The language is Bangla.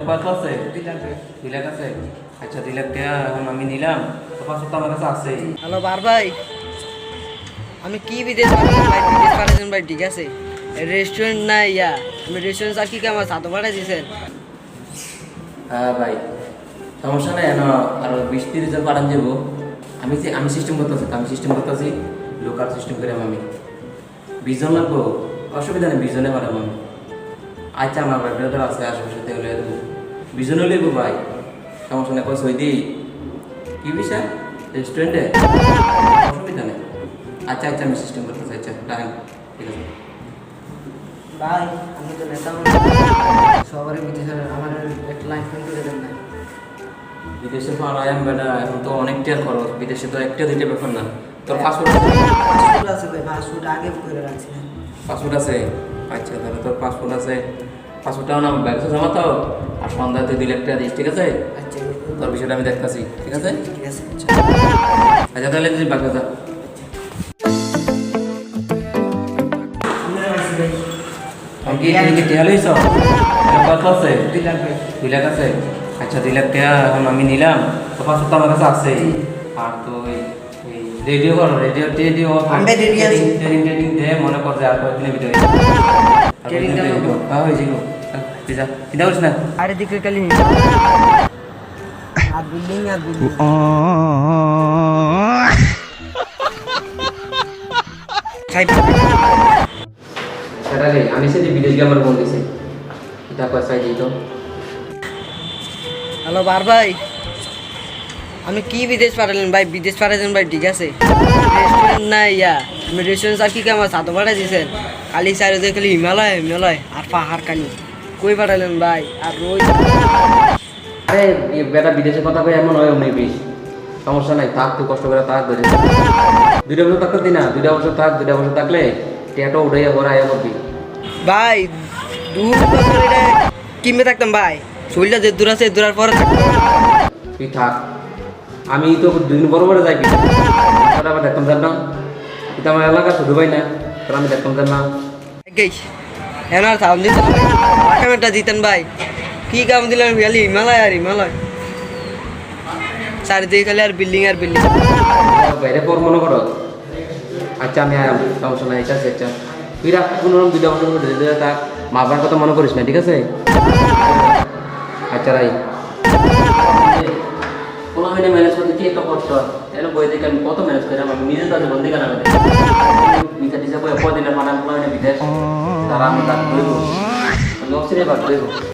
কত আছে দুই লাখ আছে আচ্ছা দুই লাখ টাকা এখন আমি নিলাম তো পাঁচশো তো আমার কাছে আছেই হ্যালো বার ভাই আমি কি বিদেশ ভাই বিদেশ পাঠাচ্ছেন ভাই ঠিক আছে রেস্টুরেন্ট না ইয়া আমি রেস্টুরেন্ট আর কি দিয়েছেন হ্যাঁ ভাই সমস্যা নেই না আরও বিশ তিরিশ জন পাঠান যাব আমি যে- আমি সিস্টেম করতেছি আমি সিস্টেম করতেছি লোকাল সিস্টেম করে আমি বিশ জন লাগবো অসুবিধা নেই বিশ জনে পাঠাবো আমি আচ্ছা আমার ভাই ব্রাদার আছে আশেপাশে তাহলে বিশ জন হলেই ভাই। সমস্যা নেই কয় সই দিই। কি বিষয়? রেস্টুরেন্টে অসুবিধা নেই। আচ্ছা আচ্ছা আমি সিস্টেম করতেছি আচ্ছা রাখেন ঠিক আছে। ভাই আমি তো নেতা সবারই আমার একটা লাইন ফোন করে দেন না। বিদেশে বেটা এখন তো অনেকটার খরচ। বিদেশে তো একটা দুইটা ব্যাপার না। তোর পাসপোর্ট পাসপোর্ট আছে? ভাই পাসপোর্ট আগে করে রাখছি। পাসপোর্ট আছে? আচ্ছা তাহলে তোর পাসপোর্ট আছে। পাসপোর্টটাও না ব্যাগসে জমা তো। আর সন্ধ্যা তুই দুই লাখ টাকা দিস ঠিক আছে? আচ্ছা। তোর বিষয়টা আমি দেখতেছি ঠিক আছে? ঠিক আছে। আচ্ছা আচ্ছা তাহলে তুই বাগা যা। কি এখানে কি টেয়া লইছ? কত আছে? দুই লাখ দুই লাখ আছে? আচ্ছা দুই লাখ টাকা এখন আমি নিলাম। তো তো আমার কাছে আছে আর তো রেডিও করো রেডিও টেডিও আমরা আছি। ট্রেনিং ট্রেনিং দে মনে কর যে আর কয়েকদিনের ভিতরে Training টা নেব। হ্যাঁ হয়ে যাব। যা চিন্তা করিস না। আরে দিকে কালি আর বিল্ডিং আর বিল্ডিং সেটা রে আমি সেটি বিদেশ গিয়ে আমার বোন এটা কয় সাইড দিত হ্যালো বার ভাই আমি কি বিদেশ পাঠালেন ভাই? বিদেশ পাঠাচ্ছেন ভাই ঠিক আছে? না ইয়া। আমি রেস্টুরেন্ট আর কি কি আমার সাথে পাঠা দিয়েছেন খালি সাইডে দিয়ে খালি হিমালয় হিমালয় আর পাহাড় কানি। কই পাঠালেন ভাই আর রোজ আরে বেটা বিদেশে কথা কই এমন হয় অমনি বিষ সমস্যা নাই থাক তুই কষ্ট করে থাক ধরে দুইটা বছর থাকতে দি না দুইটা বছর থাক দুইটা বছর থাকলে টেটো উঠাইয়া ঘরে আয়া করবি ভাই দূর বছর এটা কিমে থাকতাম ভাই? শরীরটা যে দূর আছে দূরার পরে তুই থাক। আমি তো দুদিন বড় বড় যাই আবার দেখতাম জান? না এটা আমার এলাকা শুধু ভাই না তাহলে আমি দেখতাম জান? না এনার সাউন্ড দিত ক্যামেরাটা দিতেন ভাই। কি কাম দিলেন খালি? হিমালয় আর হিমালয়। চারিদিকে খালি আর বিল্ডিং আর বিল্ডিং বাইরে পর মনে করো। আচ্ছা আমি আয়াম সমস্যা নাই এটা আছে আচ্ছা তুই রাখ কোনো রকম দুইটা বছর ধরে ধরে থাক মা বাবার কথা মনে করিস না ঠিক আছে? আচ্ছা রাই। কোনো ম্যানেজ করতে কি একটা কষ্ট? তাহলে বই দেখে আমি কত ম্যানেজ করি? আমি নিজের কাছে বন্দি কেন আমি বিচার টিচার করে কদিনের মানে না বিদেশ। তারা আমি তার আমি অবশ্যই ভাগ ধরবো